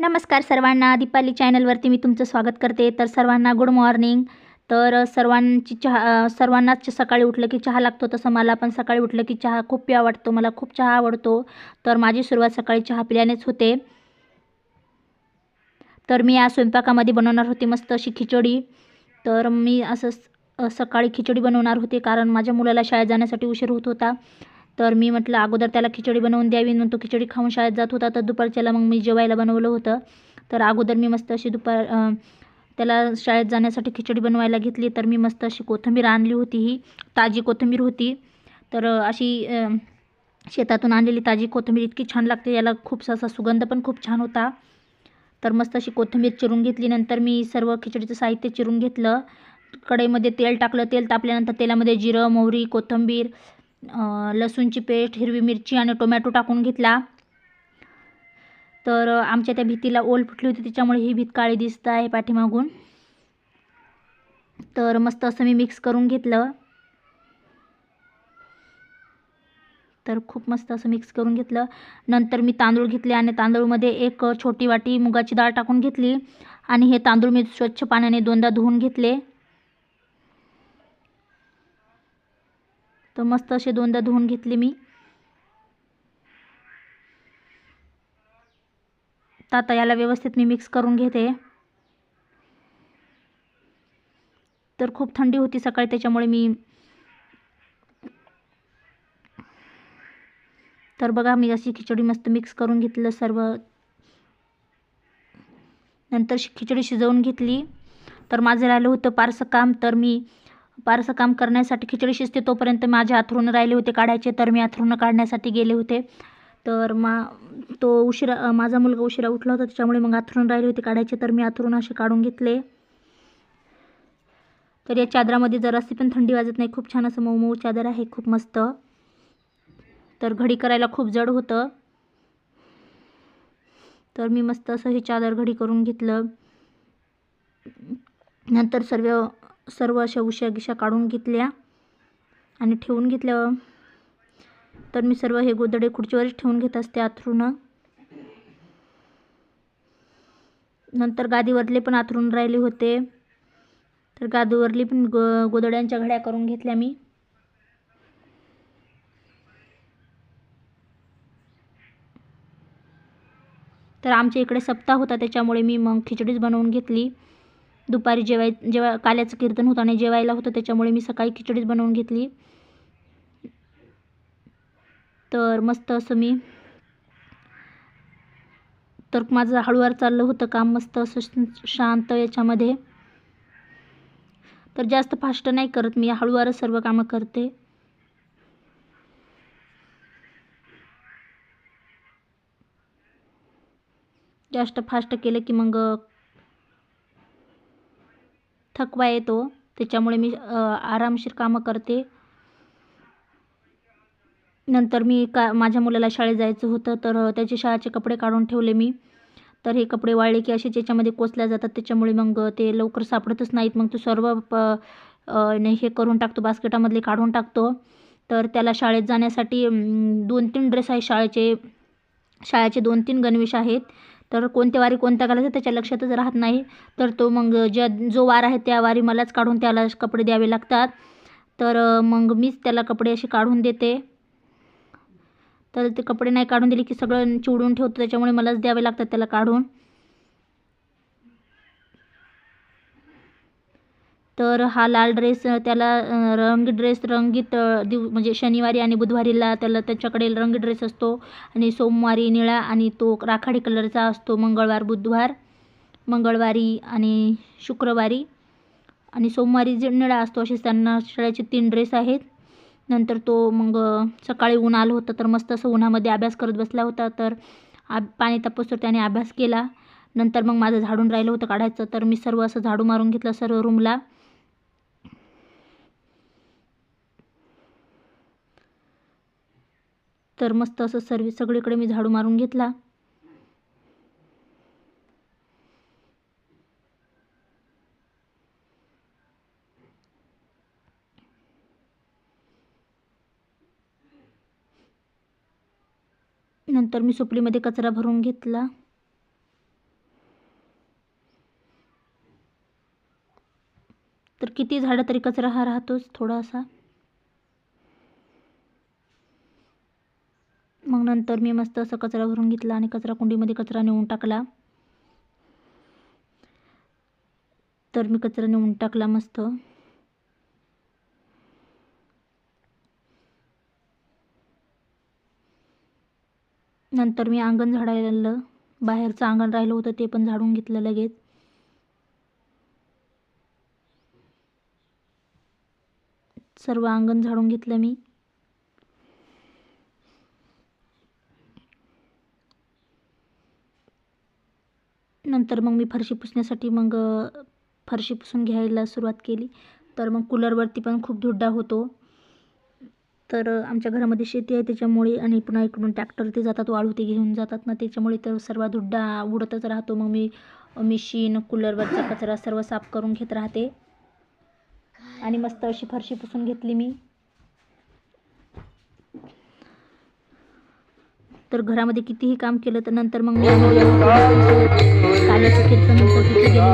नमस्कार सर्वांना. दीपाली चॅनलवरती मी तुमचं स्वागत करते. तर सर्वांना गुड मॉर्निंग तर सर्वांची चहा सर्वांनाच सकाळी उठलं की चहा लागतो तसं मला पण सकाळी उठलं की चहा खूप प्या वाटतो. मला खूप चहा आवडतो. तर माझी सुरुवात सकाळी चहा पिल्यानेच होते. तर मी आज स्वयंपाकामध्ये बनवणार होते मस्त अशी खिचडी. तर मी असं सकाळी खिचडी बनवणार होते कारण माझ्या मुलाला शाळेत जाण्यासाठी उशीर होत होता. तर मी म्हटलं अगोदर त्याला खिचडी बनवून द्यावी. मग तो खिचडी खाऊन शाळेत जात होता. तर दुपारच्याला मग मी जेवायला बनवलं होतं. तर अगोदर मी मस्त अशी दुपार त्याला शाळेत जाण्यासाठी खिचडी बनवायला घेतली. तर मी मस्त अशी कोथिंबीर आणली होती ही ताजी कोथिंबीर होती. तर अशी शेतातून आणलेली ताजी कोथिंबीर इतकी छान लागते याला खूप असा सुगंध पण खूप छान होता. तर मस्त अशी कोथिंबीर चिरून घेतली. नंतर मी सर्व खिचडीचं साहित्य चिरून घेतलं. कढईमध्ये तेल टाकलं. तेल तापल्यानंतर तेलामध्ये जिरं मोहरी कोथिंबीर लसूणची पेस्ट हिरवी मिरची आणि टोमॅटो टाकून घेतला. तर आमच्या त्या भीतीला ओल फुटली होती त्याच्यामुळे ही भीत काळी दिसत आहे पाठीमागून. तर मस्त असं मी मिक्स करून घेतलं. तर खूप मस्त असं मिक्स करून घेतलं. नंतर मी तांदूळ घेतले आणि तांदूळमध्ये एक छोटी वाटी मुगाची डाळ टाकून घेतली. आणि हे तांदूळ मी स्वच्छ पाण्याने दोनदा धुवून घेतले. तर मस्त असे दोनदा धुवून घेतले मी. तर आता याला व्यवस्थित मी मिक्स करून घेते. तर खूप थंडी होती सकाळी त्याच्यामुळे मी तर बघा मी अशी खिचडी मस्त मिक्स करून घेतलं सर्व. नंतर खिचडी शिजवून घेतली. तर माझं राहिलं होतं पारसं काम तर मी पारसं काम करण्यासाठी खिचडी शिजते तोपर्यंत माझे अथरून राहिले होते काढायचे तर मी अथरून काढण्यासाठी गेले होते. तर मा तो उशिरा माझा मुलगा उशिरा उठला होता त्याच्यामुळे मग अथरून राहिले होते काढायचे तर मी अथरून असे काढून घेतले. तर या चादरामध्ये जराशी पण थंडी वाजत नाही. खूप छान असं मऊ मऊ चादर आहे खूप मस्त. तर घडी करायला खूप जड होतं. तर मी मस्त असं हे चादर घडी करून घेतलं. नंतर सर्व सर्व अशा उशा गिशा काढून घेतल्या आणि ठेवून घेतल्या. तर मी सर्व हे गोदडे खुर्चीवरच ठेवून घेत असते आथरून नंतर गादीवरले पण आथरून राहिले होते. तर गादीवरली पण गो गोदड्यांच्या घड्या करून घेतल्या मी. तर आमच्या इकडे सप्ताह होता त्याच्यामुळे मी मग खिचडीच बनवून घेतली. दुपारी जेवाय जेव्हा काल्याचं कीर्तन होतं आणि जेवायला होतं त्याच्यामुळे मी सकाळी खिचडीच बनवून घेतली. तर मस्त असं मी तर माझं हळूवार चाललं होतं काम मस्त असं श- शांत याच्यामध्ये. तर जास्त फास्ट नाही करत मी हळूवारच सर्व कामं करते. जास्त फास्ट केलं की मग थकवा येतो. त्याच्यामुळे मी आरामशीर कामं करते. नंतर मी का माझ्या मुलाला शाळेत जायचं होतं तर त्याचे शाळेचे कपडे काढून ठेवले मी. तर हे कपडे वाळले की असे ज्याच्यामध्ये कोसल्या जातात त्याच्यामुळे मग ते लवकर सापडतच नाहीत. मग तो सर्व प हे करून टाकतो बास्केटामधले काढून टाकतो. तर त्याला शाळेत जाण्यासाठी दोन तीन ड्रेस आहे शाळेचे. शाळेचे दोन तीन गणवेश आहेत. तर कोणत्या वारी कोणत्या घालायचं त्याच्या लक्षातच राहत नाही. तर तो मग ज्या जो वार आहे त्या वारी मलाच काढून त्याला कपडे द्यावे लागतात. तर मग मीच त्याला कपडे असे काढून देते. तर ते कपडे नाही काढून दिले की सगळं चिवडून ठेवतो त्याच्यामुळे मलाच द्यावे लागतात त्याला काढून. तर हा लाल ड्रेस त्याला रंग रंगी ड्रेस रंगीत दिव म्हणजे शनिवारी आणि बुधवारीला त्याला त्याच्याकडे रंगी ड्रेस असतो आणि सोमवारी निळा आणि तो राखाडी कलरचा असतो मंगळवार बुधवार मंगळवारी आणि शुक्रवारी. आणि सोमवारी जे निळा असतो असे त्यांना शाळेचे तीन ड्रेस आहेत. नंतर तो मग सकाळी ऊन आलं होतं तर मस्त असं उन्हामध्ये अभ्यास करत बसला होता. तर आ पाणी तापसतो त्याने अभ्यास केला. नंतर मग माझं झाडून राहिलं होतं काढायचं तर मी सर्व असं झाडू मारून घेतलं सर्व रूमला. तर मस्त असं सर्व सगळीकडे मी झाडू मारून घेतला. नंतर मी सुपलीमध्ये कचरा भरून घेतला. तर किती झाडं तरी कचरा हा राहतोच थोडासा. त्यानंतर नंतर मी मस्त असं कचरा भरून घेतला आणि कचरा कुंडीमध्ये कचरा नेऊन टाकला. तर मी कचरा नेऊन टाकला मस्त. नंतर मी अंगण झाडायला बाहेरचं अंगण राहिलं होतं ते पण झाडून घेतलं लगेच. सर्व अंगण झाडून घेतलं मी. नंतर मग मी फरशी पुसण्यासाठी मग फरशी पुसून घ्यायला सुरुवात केली. तर मग कूलरवरती पण खूप धुड्डा होतो. तर आमच्या घरामध्ये शेती आहे त्याच्यामुळे आणि पुन्हा इकडून ट्रॅक्टर ते जातात वाळू ते घेऊन जातात. ना त्याच्यामुळे तर सर्व धुड्डा उडतच राहतो. मग मी मिशीन कूलरवरचा कचरा सर्व साफ करून घेत राहते. आणि मस्त अशी फरशी पुसून घेतली मी. तर घरामध्ये कितीही काम केलं तर नंतर मग मी काल्याचं कीर्तन होतं तिथे गेले